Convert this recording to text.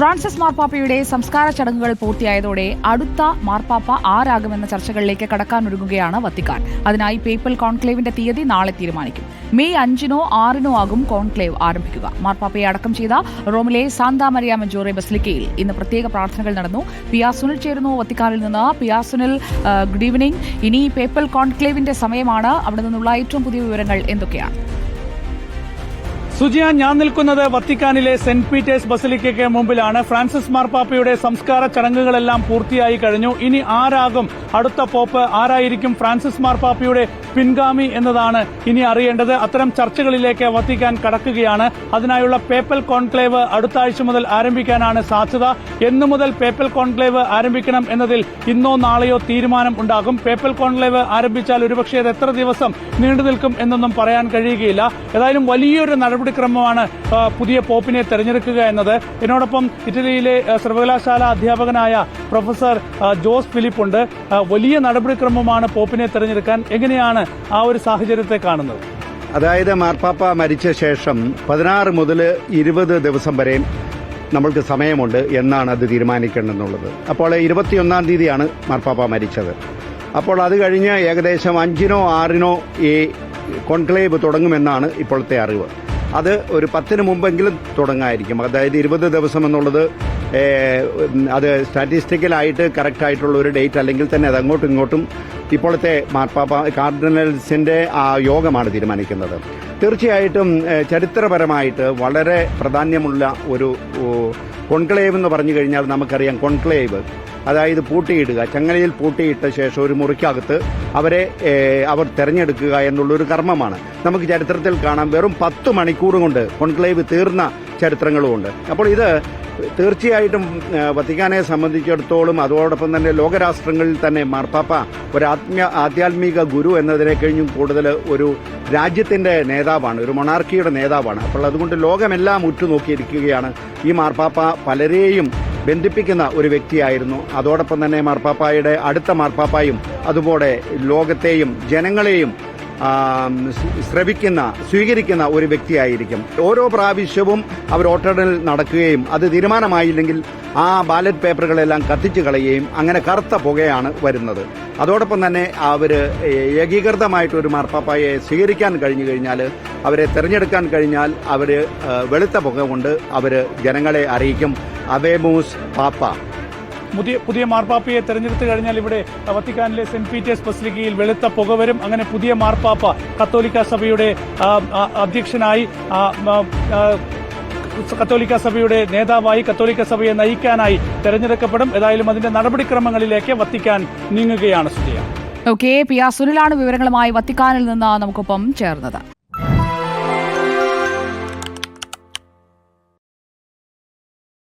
Francis മാർപ്പാപ്പയുടെ സംസ്കാര ചടങ്ങുകൾ പൂർത്തിയായതോടെ അടുത്ത മാർപ്പാപ്പ ആരാകുമെന്ന ചർച്ചകളിലേക്ക് കടക്കാനൊരുങ്ങുകയാണ് വത്തിക്കാൻ. അതിനായി പേപ്പൽ കോൺക്ലേവിന്റെ തീയതി നാളെ തീരുമാനിക്കും. മെയ് അഞ്ചിനോ ആറിനോ ആകും കോൺക്ലേവ് ആരംഭിക്കുക. മാർപ്പാപ്പയെ അടക്കം ചെയ്ത റോമിലെ സാന്താ മരിയ മെജോറെ ബസിലിക്കയിൽ ഇന്ന് പ്രത്യേക പ്രാർത്ഥനകൾ നടന്നു. പിയാസുനിൽ ചേരുന്നു വത്തിക്കാനിൽ നിന്ന്. പിയാസുനിൽ ഗുഡ് ഈവനിംഗ്. ഇനി പേപ്പൽ കോൺക്ലേവിന്റെ സമയമാണ്. അവിടെ നിന്നുള്ള ഏറ്റവും പുതിയ വിവരങ്ങൾ എന്തൊക്കെയാണ്? സുജിയ ഞാൻ നിൽക്കുന്നത് വത്തിക്കാനിലെ സെന്റ് പീറ്റേഴ്സ് ബസലിക്കയ്ക്ക് മുമ്പിലാണ്. ഫ്രാൻസിസ് മാർപ്പാപ്പയുടെ സംസ്കാര ചടങ്ങുകളെല്ലാം പൂർത്തിയായി കഴിഞ്ഞു. ഇനി ആരാകും? അടുത്ത പോപ്പ് ആരായിരിക്കും? ഫ്രാൻസിസ് മാർപ്പാപ്പയുടെ പിൻഗാമി എന്നതാണ് ഇനി അറിയേണ്ടത്. അത്തരം ചർച്ചകളിലേക്ക് വത്തിക്കാൻ കടക്കുകയാണ്. അതിനായുള്ള പേപ്പൽ കോൺക്ലേവ് അടുത്ത ആഴ്ച മുതൽ ആരംഭിക്കാനാണ് സാധ്യത. എന്നു മുതൽ പേപ്പൽ കോൺക്ലേവ് ആരംഭിക്കണം എന്നതിൽ ഇന്നോ നാളെയോ തീരുമാനം ഉണ്ടാകും. പേപ്പൽ കോൺക്ലേവ് ആരംഭിച്ചാൽ ഒരുപക്ഷെ അത് എത്ര ദിവസം നീണ്ടു നിൽക്കും എന്നൊന്നും പറയാൻ കഴിയുകയില്ല. ഏതായാലും വലിയൊരു നടപടിക്രമമാണ് പുതിയ പോപ്പിനെ തെരഞ്ഞെടുക്കുക എന്നത്. എന്നോടൊപ്പം ഇറ്റലിയിലെ സർവകലാശാല അധ്യാപകനായ പ്രൊഫസർ ജോസ് ഫിലിപ്പ് ഉണ്ട്. വലിയ നടപടിക്രമമാണ് പോപ്പിനെ തെരഞ്ഞെടുക്കാൻ എങ്ങനെയാണ് ആ ഒരു സാഹചര്യത്തെ കാണുന്നത്? അതായത് മാർപ്പാപ്പ മരിച്ച ശേഷം പതിനാറ് മുതൽ ഇരുപത് ദിവസം വരെ നമ്മൾക്ക് സമയമുണ്ട് എന്നാണ് അത് തീരുമാനിക്കേണ്ടതെന്നുള്ളത്. അപ്പോൾ ഇരുപത്തിയൊന്നാം തീയതിയാണ് മാർപ്പാപ്പ മരിച്ചത്. അപ്പോൾ അത് കഴിഞ്ഞ് ഏകദേശം അഞ്ചിനോ ആറിനോ ഈ കോൺക്ലേവ് തുടങ്ങുമെന്നാണ് ഇപ്പോഴത്തെ അറിവ്. അത് ഒരു പത്തിന് മുമ്പെങ്കിലും തുടങ്ങായിരിക്കും. അതായത് ഇരുപത് ദിവസം എന്നുള്ളത് അത് സ്റ്റാറ്റിസ്റ്റിക്കലായിട്ട് കറക്റ്റ് ആയിട്ടുള്ള ഒരു ഡേറ്റ് അല്ലെങ്കിൽ തന്നെ അത് അങ്ങോട്ടും ഇങ്ങോട്ടും ഇപ്പോഴത്തെ മാർപ്പാപ്പ കാർഡിനൽസിന്റെ ആ യോഗമാണ് തീരുമാനിക്കുന്നത്. തീർച്ചയായിട്ടും ചരിത്രപരമായിട്ട് വളരെ പ്രാധാന്യമുള്ള ഒരു കോൺക്ലേവ് എന്ന് പറഞ്ഞു കഴിഞ്ഞാൽ നമുക്കറിയാം കോൺക്ലേവ്. അതായത് പൂട്ടിയിടുക. ചങ്ങലയിൽ പൂട്ടിയിട്ട ശേഷം ഒരു മുറിക്കകത്ത് അവരെ അവർ തെരഞ്ഞെടുക്കുക എന്നുള്ളൊരു കർമ്മമാണ്. നമുക്ക് ചരിത്രത്തിൽ കാണാം വെറും പത്ത് മണിക്കൂർ കൊണ്ട് കോൺക്ലേവ് തീർന്ന ചരിത്രങ്ങളുമുണ്ട്. അപ്പോൾ ഇത് തീർച്ചയായിട്ടും വത്തിക്കാനെ സംബന്ധിച്ചിടത്തോളം അതോടൊപ്പം തന്നെ ലോകരാഷ്ട്രങ്ങളിൽ തന്നെ മാർപ്പാപ്പ ഒരു ആത്മീയ ആധ്യാത്മിക ഗുരു എന്നതിനെ കഴിഞ്ഞും കൂടുതൽ ഒരു രാജ്യത്തിന്റെ നേതാവാണ് ഒരു മൊണാർക്കിയുടെ നേതാവാണ്. അപ്പോൾ അതുകൊണ്ട് ലോകമെല്ലാം ഉറ്റുനോക്കിയിരിക്കുകയാണ് ഈ മാർപ്പാപ്പ. പലരെയും ബന്ധിപ്പിക്കുന്ന ഒരു വ്യക്തിയായിരുന്നു. അതോടൊപ്പം തന്നെ മാർപ്പാപ്പായുടെ അടുത്ത മാർപ്പാപ്പായും അതുപോലെ ലോകത്തെയും ജനങ്ങളെയും ശ്രവിക്കുന്ന സ്വീകരിക്കുന്ന ഒരു വ്യക്തിയായിരിക്കും. ഓരോ പ്രാവശ്യവും അവർ വോട്ടെണ്ണൽ നടക്കുകയും അത് തീരുമാനമായില്ലെങ്കിൽ ആ ബാലറ്റ് പേപ്പറുകളെല്ലാം കത്തിച്ചു കളയുകയും അങ്ങനെ കറുത്ത പുകയാണ് വരുന്നത്. അതോടൊപ്പം തന്നെ അവർ ഏകീകൃതമായിട്ട് ഒരു മാർപ്പാപ്പായെ സ്വീകരിക്കാൻ കഴിഞ്ഞു കഴിഞ്ഞാൽ അവരെ തിരഞ്ഞെടുക്കാൻ കഴിഞ്ഞാൽ അവർ വെളുത്ത പുക കൊണ്ട് അവർ ജനങ്ങളെ അറിയിക്കും. അവേമൂസ് പാപ്പ. പുതിയ പുതിയ മാർപ്പാപ്പയെ തെരഞ്ഞെടുത്തു കഴിഞ്ഞാൽ ഇവിടെ വത്തിക്കാനിലെ സെന്റ് പീറ്റേഴ്സ് ബസിലിക്കയിൽ വെളുത്ത പുക വരും. അങ്ങനെ പുതിയ മാർപ്പാപ്പ കത്തോലിക്ക സഭയുടെ അധ്യക്ഷനായി കത്തോലിക്ക സഭയുടെ നേതാവായി കത്തോലിക്ക സഭയെ നയിക്കാനായി തെരഞ്ഞെടുക്കപ്പെടും. ഏതായാലും അതിന്റെ നടപടിക്രമങ്ങളിലേക്ക് വത്തിക്കാൻ നീങ്ങുകയാണ് സുധിയ. ഓക്കെ പി ആർ സുനിലാണ് വിവരങ്ങളുമായി വത്തിക്കാനിൽ നിന്ന് നമുക്കൊപ്പം ചേർന്നത്.